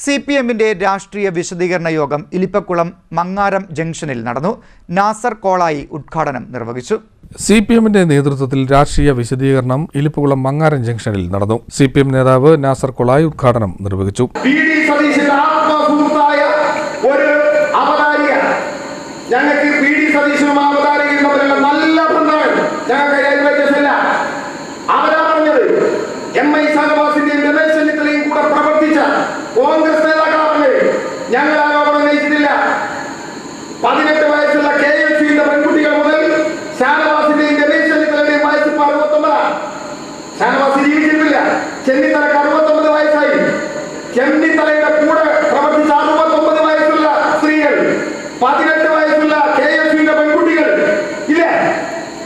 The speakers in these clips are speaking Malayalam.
സി പി എമ്മിന്റെ രാഷ്ട്രീയ വിശദീകരണ യോഗം ഇലിപ്പക്കുളം മങ്ങാരം ജംഗ്ഷനിൽ നടന്നു. നാസർ കോളായി ഉദ്ഘാടനം നിർവഹിച്ചു. സി പി എമ്മിന്റെ നേതൃത്വത്തിൽ രാഷ്ട്രീയ വിശദീകരണം ഇലിപ്പുകുളം മങ്ങാരം ജംഗ്ഷനിൽ നടന്നു. സി പി എം നേതാവ് നാസർ കൊളായി ഉദ്ഘാടനം നിർവഹിച്ചു. ഞങ്ങൾക്ക് പി ഡി സതീശനും നല്ല തമ്മിലുള്ള നല്ല ബന്ധമുണ്ട് ഞങ്ങൾക്ക്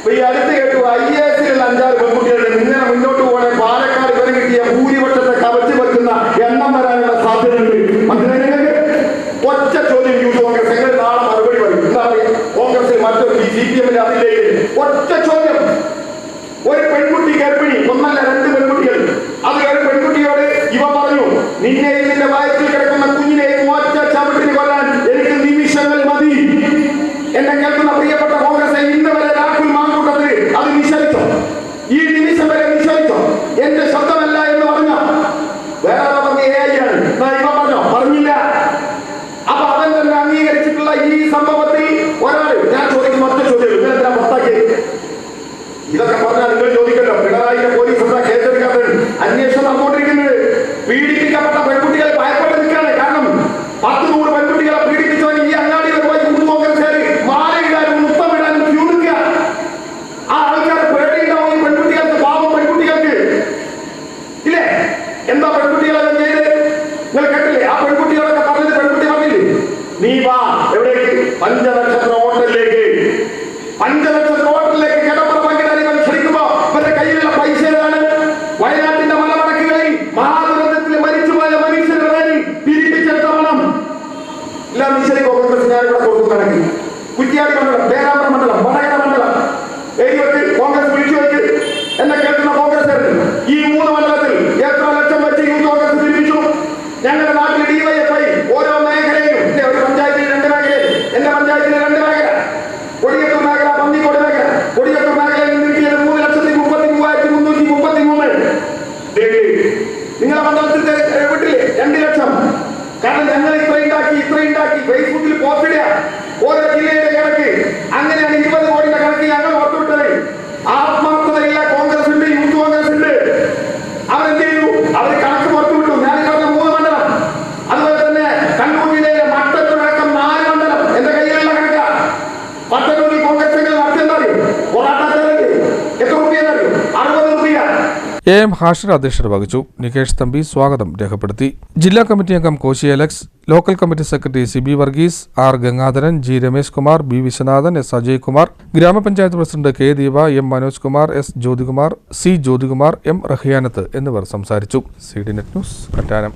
ഇപ്പൊ ഈ അടുത്ത് കേട്ടു ഐ എ എസിലുള്ള അഞ്ചാറ് പെൺകുട്ടികളുടെ ഇങ്ങനെ മുന്നോട്ട് പോകണേ പാലക്കാട് ഇവരെ കിട്ടിയ ഭൂരിപക്ഷത്തെ കവച്ചു വെക്കുന്ന എണ്ണം വരാനുള്ള സാധ്യതയുണ്ട്. മനസ്സിലായി ഒറ്റ ചോദ്യം യൂത്ത് കോൺഗ്രസ്. എങ്ങനെ നാളെ മറുപടി പറയും? എന്താ പറയുക? കോൺഗ്രസിൽ മറ്റൊരു സി പി എമ്മിൽ അതില്ലേ ഒറ്റ ചോദ്യം. ഒരു പെൺകുട്ടി ഗർഭിണി ഒന്നല്ല രണ്ട് പെൺകുട്ടികൾ. എന്റെ ശബ്ദമല്ല എന്ന് പറഞ്ഞ. വേറെ പറഞ്ഞ പറഞ്ഞോ? പറഞ്ഞില്ല. അപ്പൊ അവൻ തന്നെ അംഗീകരിച്ചിട്ടുള്ള ഈ സംഭവത്തിൽ ഒരാൾ ഞാൻ ചോദിക്കും മറ്റു ചോദ്യം. പുറത്താക്കിയത്? ഇതൊക്കെ പറഞ്ഞാൽ നിങ്ങൾ ചോദിക്കല്ലോ. പിണറായിന്റെ പോലീസ് എന്താ അന്വേഷണം നടന്നുകൊണ്ടിരിക്കുന്നത്. എന്താ പെൺകുട്ടികളെ ചെയ്ത്? നിങ്ങൾ കേട്ടില്ലേ? ആ പെൺകുട്ടികളൊക്കെ പറഞ്ഞത് പെൺകുട്ടി പറഞ്ഞില്ലേ നീ വാ എവിടേക്ക്? പഞ്ചനക്ഷത്ര ഹോട്ടലിലേക്ക്. പഞ്ചനക്ഷത്ര ഹോട്ടലിലേക്ക് കിടപ്പറ പങ്കിടാൻ ക്ഷണിക്കുമ്പോ ഇവരുടെ കയ്യിലുള്ള പൈസ ഏതാണ്? വയനാട്ടിന്റെ മലമടക്കുകളിൽ മഹാദുരന്തത്തിൽ മരിച്ചുപോയ മനുഷ്യരുടെ പിരിപ്പിച്ചെടുത്ത പണം എല്ലാം നിശ്ചയ കോൺഗ്രസ് ഞാനിവിടെ കൊടുക്കും കണക്ക് കുറ്റിയാടി മണ്ഡലം പേരാമ്പ്ര മണ്ഡലം വടകര മണ്ഡലം എഴുപത്തി കോൺഗ്രസ് വിളിച്ചു വെച്ച് എന്നെ കേൾക്കുന്ന കോൺഗ്രസ് ഈ മൂന്ന് മണ്ഡലത്തിൽ എത്ര ലക്ഷം വെച്ച് യൂത്ത് കോൺഗ്രസ് പിരിപ്പിച്ചു ഞങ്ങളുടെ നാട്ടിൽ ഡിവൈഎഫ്ഐ ഓരോ മേഖലയിലും. പഞ്ചായത്തിൽ രണ്ട് മേഖലയിൽ. എന്റെ പഞ്ചായത്തിൽ രണ്ട് മേഖല. കൊടിയത്തൂർ മേഖല പന്നിക്കോട് മേഖല. കൊടിയത്തൂർ മേഖലയിൽ നിന്ന് കിട്ടിയത് മൂന്ന് ലക്ഷത്തി മുപ്പത്തി മൂവായിരത്തി ലക്ഷം. കാരണം ഞങ്ങൾ ഇത്ര ഇത്ര ഉണ്ടാക്കി. ഫേസ്ബുക്കിൽ പോസ്റ്റ് ഇടുക. ഓരോ ജില്ലയുടെ കണക്ക് അങ്ങനെയാണ് ഇരുപത് കോടിയുടെ കണക്ക് ഞങ്ങൾ ഓർത്തുവിട്ടത് ആത്മാർത്ഥതയില്ല കോൺഗ്രസ് ഉണ്ട് യൂത്ത് കോൺഗ്രസ് ഉണ്ട് അവരെന്ത് ചെയ്തു അവർ കണക്ക് പുറത്തുവിട്ടു ഞാൻ ഈ പറഞ്ഞ മൂന്ന് മണ്ഡലം അതുപോലെ തന്നെ കണ്ണൂർ ജില്ലയിലെ മട്ടത്തൂരടക്കം നാല് മണ്ഡലം എന്റെ കയ്യിലുള്ള കണക്ക മട്ടന്നൂരിൽ കോൺഗ്രസ് നടത്തിയെന്താ അറിയോ പൊറാട്ട ചാലഞ്ച് എത്ര റുപ്യ അറിയോ അറുപത് റുപ്യ എ എം ഹാഷിർ അധ്യക്ഷത വഹിച്ചു. നികേഷ് തമ്പി സ്വാഗതം രേഖപ്പെടുത്തി. ജില്ലാ കമ്മിറ്റി അംഗം Koshy Alex local committee secretary C B Varghese R Gangadharan G Ramesh Kumar B Viswanathan S Ajay Kumar ഗ്രാമപഞ്ചായത്ത് president K Deepa M Manoj Kumar S Jyothikumar C Jyothikumar M Rahiyanath എന്നിവർ സംസാരിച്ചു. C D net news Kattanam